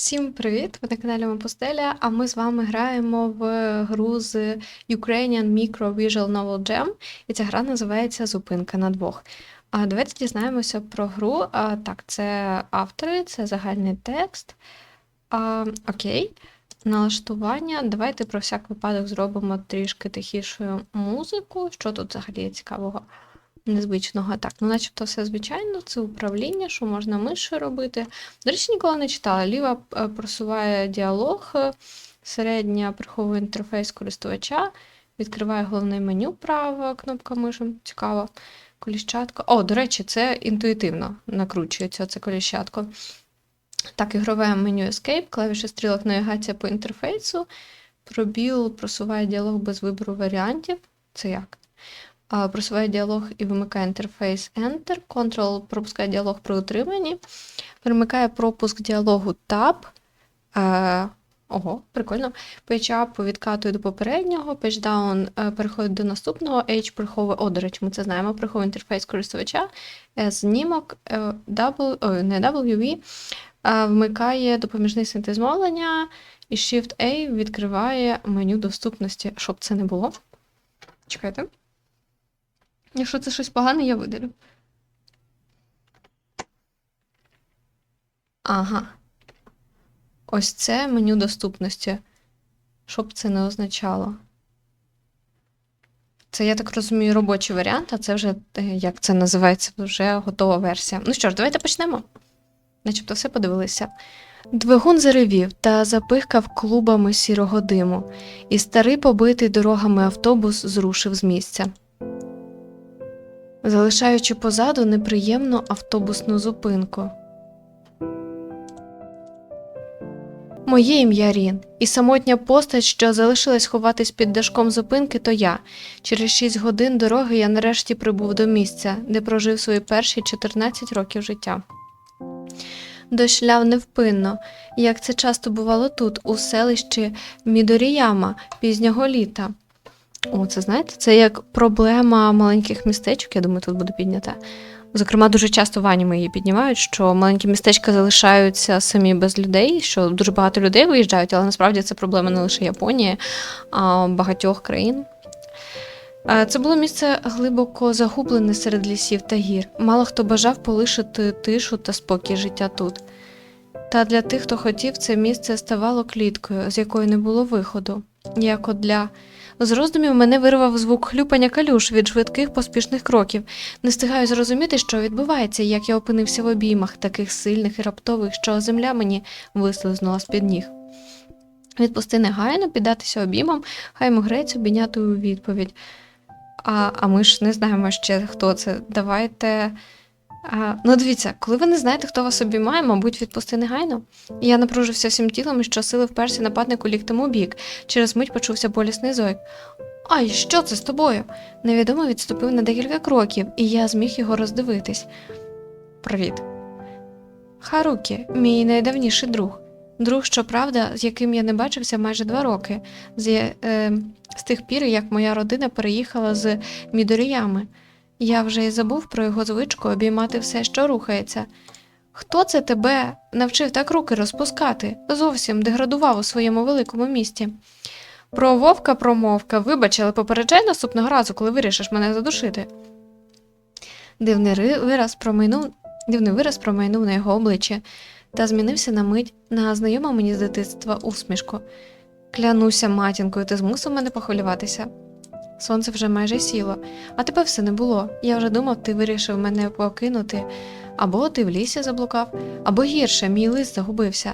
Всім привіт! Ви на каналі Мапустеля, а ми з вами граємо в гру з Ukrainian Micro Visual Novel Jam, і ця гра називається Зупинка на двох. А давайте дізнаємося про гру. А, так, це автори, це загальний текст. А, окей. Налаштування. Давайте про всяк випадок зробимо трішки тихішою музику. Що тут взагалі цікавого? Незвичного. Так, ну начебто все звичайно, це управління, що можна мишою робити. До речі, ніколи не читала. Ліва е, просуває діалог, е, середня приховує інтерфейс користувача, відкриває головне меню права, кнопка миші. Цікаво. Коліщатка. О, до речі, це інтуїтивно накручується це коліщатко. Так, ігрове меню Escape, клавіші стрілок навігація по інтерфейсу. Пробіл просуває діалог без вибору варіантів. Це як? Просуває діалог і вимикає інтерфейс Enter. Ctrl пропускає діалог при утриманні. Перемикає пропуск діалогу Tab. Е, ого, прикольно. Page Up відкатує до попереднього, Page Down е, переходить до наступного, H приховує, о, до речі, ми це знаємо, приховує інтерфейс користувача, S знімок, е, W, ой, не WV, е, вмикає допоміжний синтез мовлення, і Shift-A відкриває меню доступності, щоб це не було. Чекайте. Якщо це щось погане, я видалю. Ага. Ось це меню доступності. Що б це не означало? Це, я так розумію, робочий варіант, а це вже, е, як це називається, вже готова версія. Ну що ж, давайте почнемо. Начебто все подивилися. Двигун заревів та запихкав клубами сірого диму, і старий побитий дорогами автобус зрушив з місця залишаючи позаду неприємну автобусну зупинку. Моє ім'я Рін, і самотня постать, що залишилась ховатись під дашком зупинки, то я. Через шість годин дороги я нарешті прибув до місця, де прожив свої перші 14 років життя. Дощ ляв невпинно, як це часто бувало тут, у селищі Мідоріяма пізнього літа. О, це знаєте, це як проблема маленьких містечок, я думаю, тут буде піднята. Зокрема, дуже часто в аніме її піднімають, що маленькі містечка залишаються самі без людей, що дуже багато людей виїжджають, але насправді це проблема не лише Японії, а багатьох країн. Е, Це було місце глибоко загублене серед лісів та гір. Мало хто бажав полишити тишу та спокій життя тут. Та для тих, хто хотів, це місце ставало кліткою, з якої не було виходу, як от для з роздумів мене вирвав звук хлюпання калюш від швидких поспішних кроків. Не встигаю зрозуміти, що відбувається, як я опинився в обіймах, таких сильних і раптових, що земля мені вислизнула з-під ніг. Відпусти негайно, піддатися обіймам, хай грець обійняти у відповідь. А, а ми ж не знаємо ще, хто це. Давайте. А, ну, дивіться, коли ви не знаєте, хто вас обіймає, мабуть, відпусти негайно. Я напружився всім тілом і щосили вперся нападнику ліктем у бік. Через мить почувся болісний зойк. Ай, що це з тобою? Невідомо відступив на декілька кроків, і я зміг його роздивитись. Привіт. Харукі, мій найдавніший друг. Друг, щоправда, з яким я не бачився майже два роки, з, е, з тих пір, як моя родина переїхала з Мідоріями. Я вже й забув про його звичку обіймати все, що рухається. Хто це тебе навчив так руки розпускати? Зовсім деградував у своєму великому місті. Про вовка промовка, вибач, але попереджай наступного разу, коли вирішиш мене задушити. Дивний вираз промайнув, дивний вираз промайнув на його обличчі та змінився на мить на знайому мені з дитинства усмішку. Клянуся, матінкою, ти змусив мене похвилюватися. Сонце вже майже сіло, а тебе все не було. Я вже думав, ти вирішив мене покинути. Або ти в лісі заблукав, або гірше, мій лист загубився.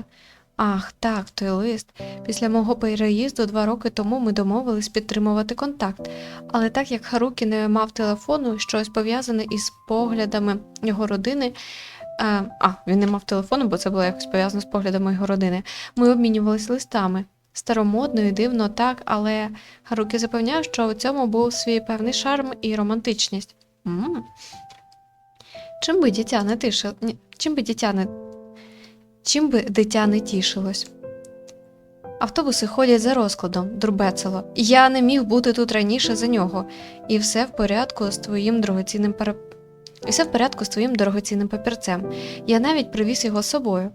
Ах, так, той лист. Після мого переїзду два роки тому ми домовились підтримувати контакт. Але так як Харукі не мав телефону, щось пов'язане із поглядами його родини. Е, а, він не мав телефону, бо це було якось пов'язано з поглядами його родини. Ми обмінювалися листами. Старомодно і дивно так, але Харукі запевняв, що у цьому був свій певний шарм і романтичність. м Чим би дитя не тишило... Чим би дитя не... Чим би дитя не тішилось? Автобуси ходять за розкладом, дурбецело. Я не міг бути тут раніше за нього, і все в порядку з твоїм дорогоцінним пере... І все в порядку з твоїм дорогоцінним папірцем. Я навіть привіз його з собою.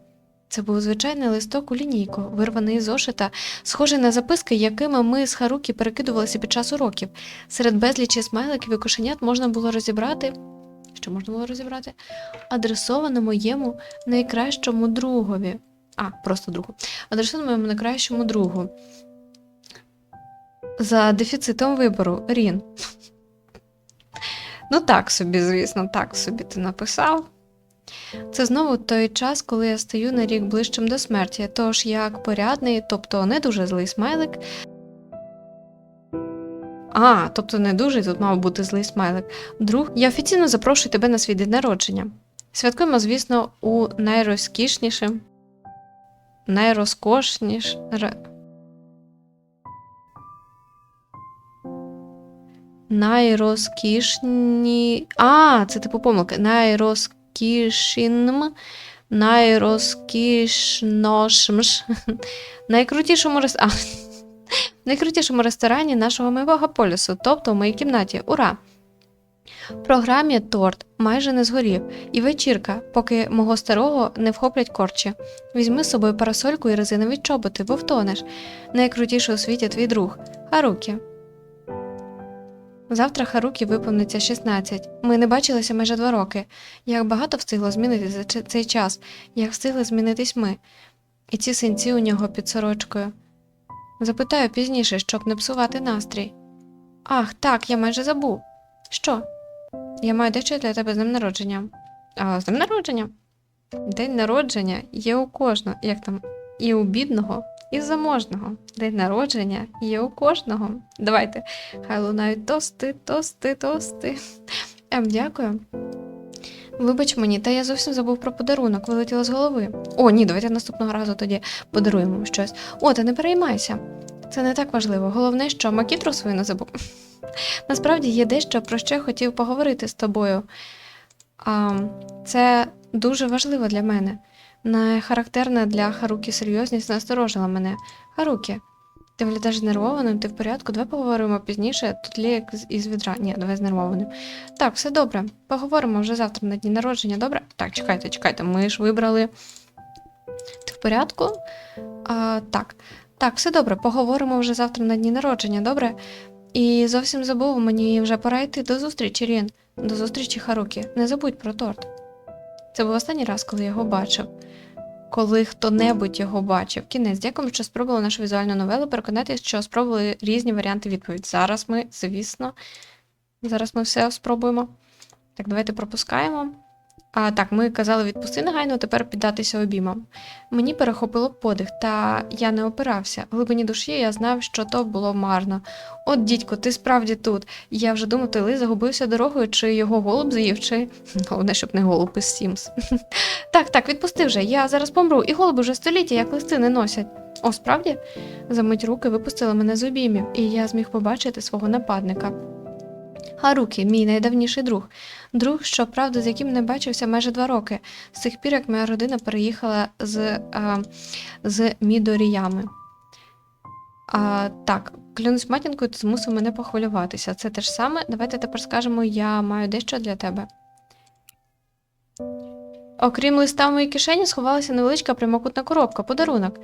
Це був звичайний листок у лінійку, вирваний із зошита, схожий на записки, якими ми з Харукі перекидувалися під час уроків. Серед безлічі смайликів і кошенят можна було розібрати. Що можна було розібрати? Адресоване моєму найкращому другові. А, просто другу. Адресоване моєму найкращому другу. За дефіцитом вибору Рін. Ну, так собі, звісно, так собі ти написав. Це знову той час, коли я стаю на рік ближчим до смерті, тож як порядний, тобто не дуже злий смайлик. А, тобто не дуже тут мав бути злий смайлик. Друг, я офіційно запрошую тебе на свій день народження. Святкуємо, звісно, у найрозкішнішим, найрозкошніш. Найрозкішні. А, це типу помилки. Найрозкішним. Найрозкішношмш. Найкрутішому рес... а, найкрутішому ресторані нашого мивого полюсу, тобто в моїй кімнаті. Ура! В програмі торт майже не згорів, і вечірка, поки мого старого не вхоплять корчі. Візьми з собою парасольку і резинові чоботи, бо втонеш. Найкрутіший у світі твій друг Харукі. Завтра Харукі виповниться 16. Ми не бачилися майже два роки. Як багато встигло змінитися за цей час, як встигли змінитись ми. І ці синці у нього під сорочкою. Запитаю пізніше, щоб не псувати настрій. Ах, так, я майже забув. Що? Я маю дещо для тебе з днем народження. А, з днем народження? День народження є у кожного, як там, і у бідного, і у заможного. День народження є у кожного. Давайте. Хай лунають тости, тости, тости. Ем, дякую. Вибач мені, та я зовсім забув про подарунок, вилетіло з голови. О, ні, давайте наступного разу тоді подаруємо щось. О, та не переймайся. Це не так важливо. Головне, що макітру свою не забув. Насправді є дещо, про що хотів поговорити з тобою. А, це дуже важливо для мене. Нехарактерна для Харукі серйозність насторожила мене. Харукі, ти виглядаєш знервованим, ти в порядку, давай поговоримо пізніше, тут лє як із відра. Ні, давай знервованим. Так, все добре. Поговоримо вже завтра на дні народження, добре? Так, чекайте, чекайте, ми ж вибрали. Ти в порядку? А, так. Так, все добре, поговоримо вже завтра на дні народження, добре? І зовсім забув, мені вже пора йти до зустрічі, Рін. До зустрічі, Харукі. Не забудь про торт. Це був останній раз, коли я його бачив. Коли хто-небудь його бачив. Кінець, дякуємо, що спробували нашу візуальну новелу. Переконайтеся, що спробували різні варіанти відповідь. Зараз ми, звісно, зараз ми все спробуємо. Так, давайте пропускаємо. А так, ми казали відпусти негайно, тепер піддатися обіймам. Мені перехопило подих, та я не опирався. В глибині душі я знав, що то було марно. От, дідько, ти справді тут. Я вже думав, ти ли загубився дорогою, чи його голуб з'їв, чи. Головне, щоб не голуб із Сімс. так, так, відпусти вже. Я зараз помру, і голуби вже століття, як листи не носять. О, справді? Замить руки випустили мене з обіймів, і я зміг побачити свого нападника. Харукі, мій найдавніший друг. Друг, щоправда, з яким не бачився майже два роки, з тих пір, як моя родина переїхала з, а, з Мідоріями. А, так, клянусь матінкою, ти змусив мене похвилюватися. Це те ж саме. Давайте тепер скажемо, я маю дещо для тебе. Окрім листа в моїй кишені, сховалася невеличка прямокутна коробка, подарунок.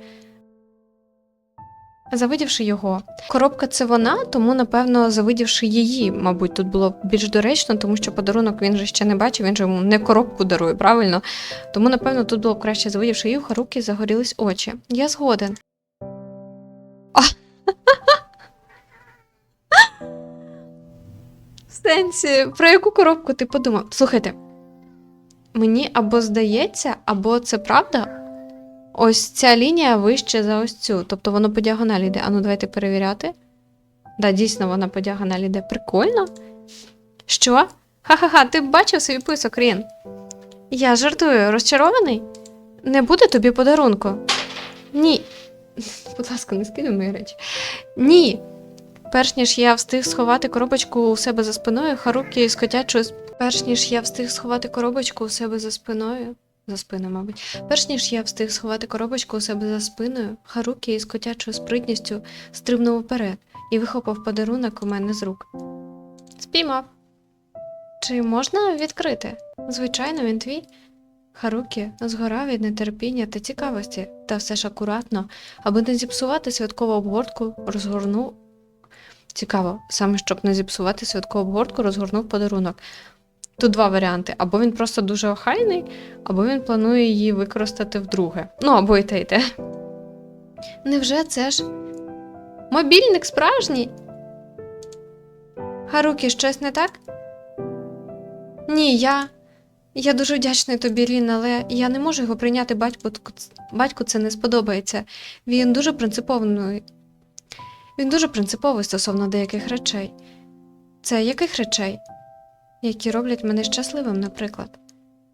Завидівши його. Коробка це вона, тому, напевно, завидівши її, мабуть, тут було більш доречно, тому що подарунок він же ще не бачив, він же йому не коробку дарує, правильно? Тому, напевно, тут було б краще завидівши її, у Харуки загорілись очі. Я згоден. А! Сенсі, про яку коробку ти подумав? Слухайте, мені або здається, або це правда. Ось ця лінія вище за ось цю. Тобто воно по діагоналі йде. Ану, давайте перевіряти. Да, дійсно, вона по діагоналі йде. Прикольно. Що? Ха-ха-ха, ти бачив свій писок, Рін? Я жартую, розчарований? Не буде тобі подарунку? Ні. Будь ласка, не скидай мої речі. Ні. Перш ніж я встиг сховати коробочку у себе за спиною, Харукі з котячою. Перш ніж я встиг сховати коробочку у себе за спиною. За спиною, мабуть. Перш ніж я встиг сховати коробочку у себе за спиною, Харукі із котячою спритністю стрибнув вперед і вихопив подарунок у мене з рук. Спіймав. Чи можна відкрити? Звичайно, він твій. Харукі згорав від нетерпіння та цікавості, та все ж акуратно, аби не зіпсувати святкову обгортку, розгорнув. Цікаво, саме щоб не зіпсувати святкову обгортку, розгорнув подарунок. Тут два варіанти: або він просто дуже охайний, або він планує її використати вдруге. Ну, або і те, і те. Невже це ж мобільник справжній? Харукі, щось не так? Ні, я. Я дуже вдячний тобі, Рін, але я не можу його прийняти батьку. Батьку це не сподобається. Він дуже принциповий. Він дуже принциповий стосовно деяких речей. Це яких речей? Які роблять мене щасливим, наприклад.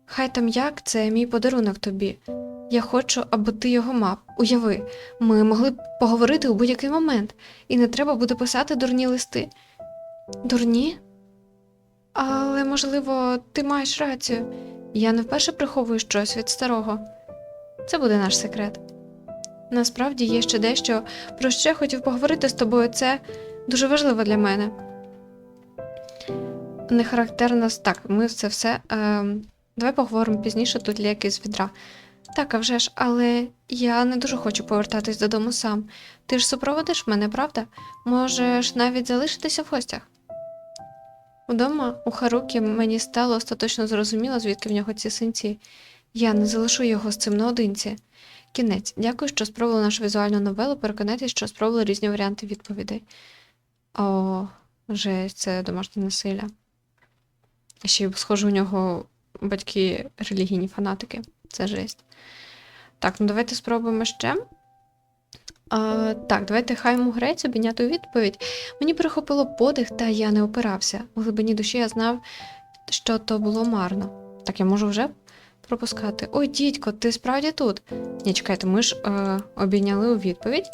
Хай там як, це мій подарунок тобі. Я хочу, аби ти його мав. Уяви, ми могли б поговорити у будь-який момент, і не треба буде писати дурні листи. Дурні? Але, можливо, ти маєш рацію. Я не вперше приховую щось від старого. Це буде наш секрет. Насправді є ще дещо, про що я хотів поговорити з тобою. Це дуже важливо для мене. Не характерно. Так, ми це все. Е, давай поговоримо пізніше тут ліки з відра. Так, а вже ж, але я не дуже хочу повертатись додому сам. Ти ж супроводиш мене, правда? Можеш навіть залишитися в гостях. Удома у Харукі мені стало остаточно зрозуміло, звідки в нього ці синці. Я не залишу його з цим наодинці. Кінець. Дякую, що спробували нашу візуальну новелу. Переконайтесь, що спробували різні варіанти відповідей. О, жесть, це домашнє насилля. Ще схоже, у нього батьки релігійні фанатики. Це жесть. Так, ну давайте спробуємо ще. А, так, давайте хай йому грець обійняти у відповідь. Мені прихопило подих, та я не опирався. В глибині душі я знав, що то було марно. Так, я можу вже пропускати. Ой, дідько, ти справді тут? Ні, чекайте, ми ж е, обійняли у відповідь.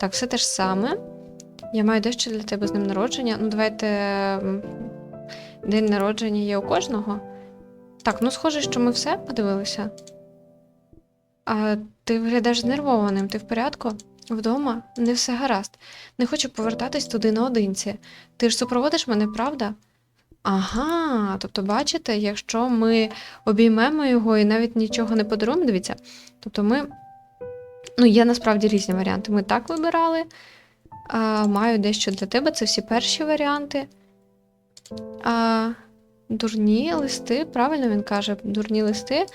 Так, все те ж саме. Я маю дещо для тебе з ним народження. Ну, давайте. День народження є у кожного. Так, ну схоже, що ми все подивилися. А ти виглядаєш знервованим, ти в порядку? Вдома не все гаразд. Не хочу повертатись туди наодинці. Ти ж супроводиш мене, правда? Ага, тобто, бачите, якщо ми обіймемо його і навіть нічого не подаруємо, дивіться. Тобто ми. Ну, є насправді різні варіанти. Ми так вибирали. А, маю дещо для тебе, це всі перші варіанти. А, дурні листи, правильно він каже, дурні листи.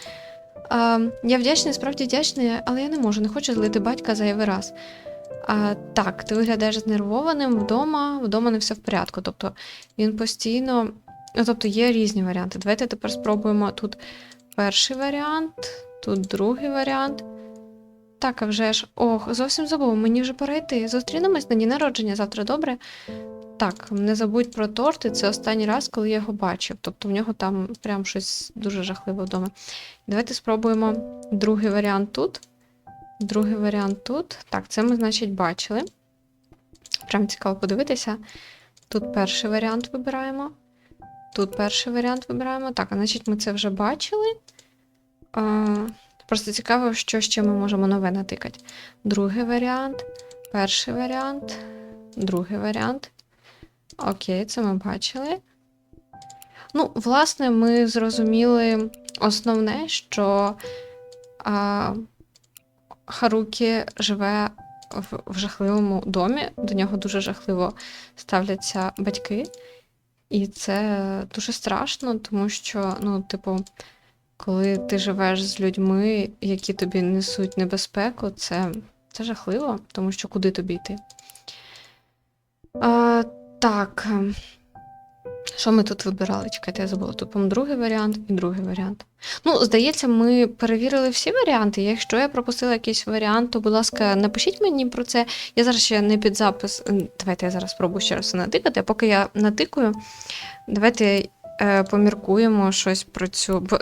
А, я вдячний, справді вдячний, але я не можу, не хочу злити батька зайвий раз. А, так, ти виглядаєш знервованим вдома, вдома не все в порядку. Тобто він постійно. Ну, тобто є різні варіанти. Давайте тепер спробуємо тут перший варіант, тут другий варіант. Так, а вже ж. Ох, зовсім забув, мені вже пора йти. Зустрінемось на дні народження завтра, добре? Так, не забудь про торти. Це останній раз, коли я його бачив. Тобто в нього там прям щось дуже жахливе вдома. Давайте спробуємо другий варіант тут. Другий варіант тут. Так, це ми, значить, бачили. Прям цікаво подивитися. Тут перший варіант вибираємо. Тут перший варіант вибираємо. Так, а значить, ми це вже бачили. А, просто цікаво, що ще ми можемо нове натикати. Другий варіант, перший варіант, другий варіант. Окей, це ми бачили. Ну, власне, ми зрозуміли основне, що а, Харукі живе в, в жахливому домі, до нього дуже жахливо ставляться батьки. І це дуже страшно, тому що, ну, типу, коли ти живеш з людьми, які тобі несуть небезпеку, це, це жахливо, тому що куди тобі йти? А, так. ем, Що ми тут вибирали? Чекайте, я забула. Тут, по-моєму, другий варіант і другий варіант. Ну, здається, ми перевірили всі варіанти. Якщо я пропустила якийсь варіант, то, будь ласка, напишіть мені про це. Я зараз ще не під запис. Давайте я зараз спробую ще раз натикати. А поки я натикую, давайте е, поміркуємо щось про цю. Бо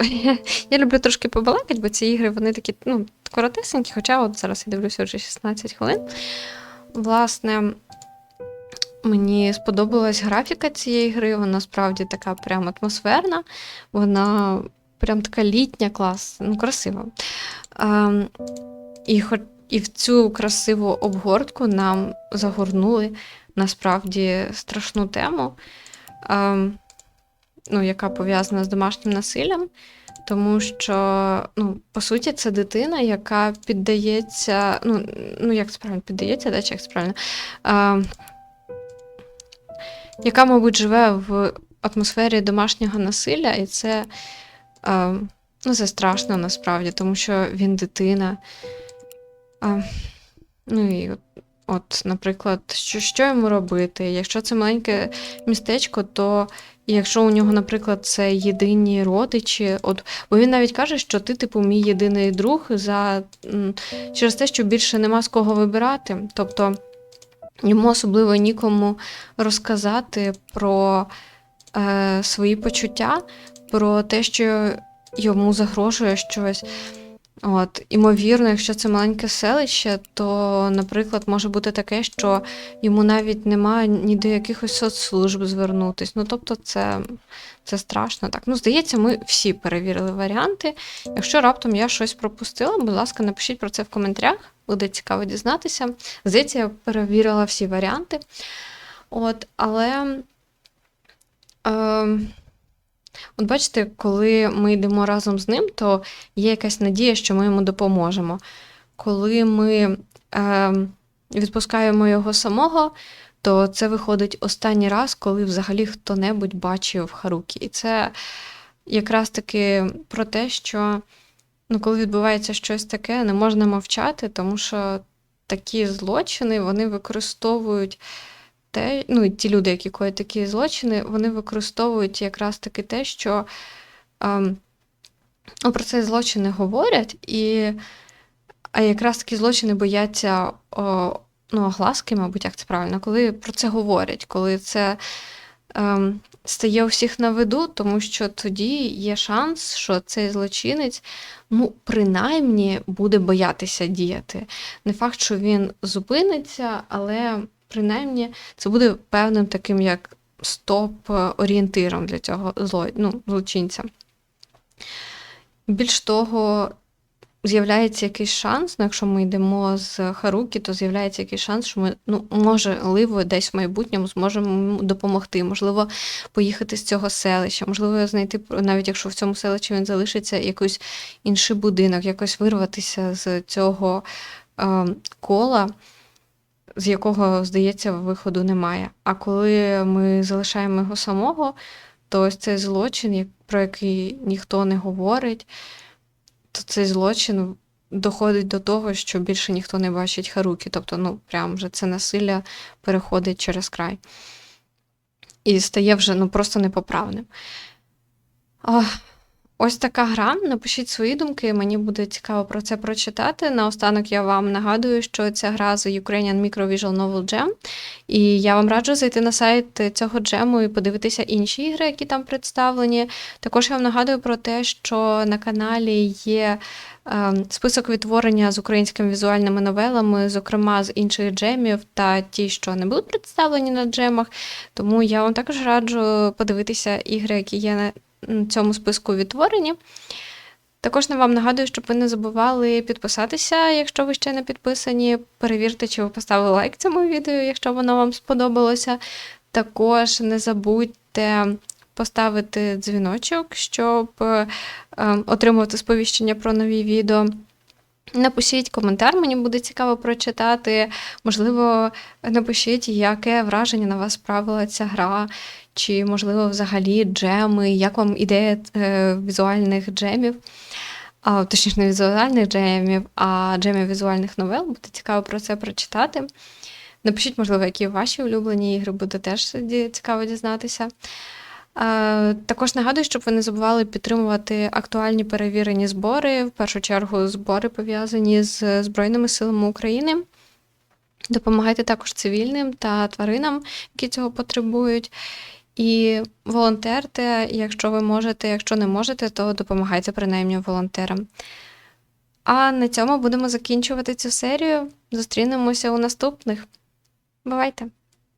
я люблю трошки побалакати, бо ці ігри вони такі ну, коротесенькі, хоча от зараз я дивлюся вже 16 хвилин. Власне. Мені сподобалась графіка цієї гри, вона справді така прям атмосферна, вона прям така літня, клас, ну, красива. Ем, і, і в цю красиву обгортку нам загорнули насправді страшну тему, ем, ну, яка пов'язана з домашнім насиллям. Тому що, ну, по суті, це дитина, яка піддається, ну, ну як це правильно, піддається, да, чи як це правильно, а, яка, мабуть, живе в атмосфері домашнього насилля, і це, ну, це страшно насправді, тому що він дитина. Ну і от, наприклад, що, що йому робити? Якщо це маленьке містечко, то якщо у нього, наприклад, це єдині родичі, от, бо він навіть каже, що ти, типу, мій єдиний друг за, через те, що більше нема з кого вибирати. Тобто йому особливо нікому розказати про е, свої почуття, про те, що йому загрожує щось. От, імовірно, якщо це маленьке селище, то, наприклад, може бути таке, що йому навіть немає ні до якихось соцслужб звернутись. Ну, тобто, це, це страшно так. Ну, здається, ми всі перевірили варіанти. Якщо раптом я щось пропустила, будь ласка, напишіть про це в коментарях, буде цікаво дізнатися. Здається, я перевірила всі варіанти. От, але. Е, От бачите, коли ми йдемо разом з ним, то є якась надія, що ми йому допоможемо. Коли ми е, відпускаємо його самого, то це виходить останній раз, коли взагалі хто-небудь бачив Харукі. І це якраз таки про те, що ну, коли відбувається щось таке, не можна мовчати, тому що такі злочини вони використовують те, ну, і ті люди, які коять такі злочини, вони використовують якраз таки те, що ем, ну, про цей злочин не говорять, і а якраз такі злочини бояться о, ну, огласки, мабуть, як це правильно, коли про це говорять, коли це ем, стає у всіх на виду, тому що тоді є шанс, що цей злочинець, ну, принаймні, буде боятися діяти. Не факт, що він зупиниться, але принаймні це буде певним таким як стоп-орієнтиром для цього зло, ну, злочинця. Більш того, з'являється якийсь шанс, ну, якщо ми йдемо з Харукі, то з'являється якийсь шанс, що ми, ну, можливо, десь в майбутньому зможемо допомогти. Можливо, поїхати з цього селища, можливо, знайти, навіть якщо в цьому селищі він залишиться, якийсь інший будинок, якось вирватися з цього е, кола з якого, здається, виходу немає. А коли ми залишаємо його самого, то ось цей злочин, про який ніхто не говорить, то цей злочин доходить до того, що більше ніхто не бачить Харукі. Тобто, ну, прям вже це насилля переходить через край. І стає вже ну, просто непоправним. Ох, Ось така гра. Напишіть свої думки, мені буде цікаво про це прочитати. Наостанок я вам нагадую, що ця гра з Ukrainian Micro Visual Novel Jam. І я вам раджу зайти на сайт цього джему і подивитися інші ігри, які там представлені. Також я вам нагадую про те, що на каналі є. Ем, список відтворення з українськими візуальними новелами, зокрема з інших джемів та ті, що не будуть представлені на джемах. Тому я вам також раджу подивитися ігри, які є цьому списку відтворені. Також вам нагадую, щоб ви не забували підписатися, якщо ви ще не підписані. Перевірте, чи ви поставили лайк цьому відео, якщо воно вам сподобалося. Також не забудьте поставити дзвіночок, щоб е, отримувати сповіщення про нові відео. Напишіть коментар, мені буде цікаво прочитати. Можливо, напишіть, яке враження на вас справила ця гра, чи, можливо, взагалі джеми, як вам ідея е, візуальних джемів, а, точніше, не візуальних джемів, а джемів візуальних новел. Буде цікаво про це прочитати. Напишіть, можливо, які ваші улюблені ігри, буде теж цікаво дізнатися. Також нагадую, щоб ви не забували підтримувати актуальні перевірені збори, в першу чергу збори пов'язані з Збройними силами України. Допомагайте також цивільним та тваринам, які цього потребують. І волонтерте, якщо ви можете, якщо не можете, то допомагайте принаймні волонтерам. А на цьому будемо закінчувати цю серію. Зустрінемося у наступних. Бувайте!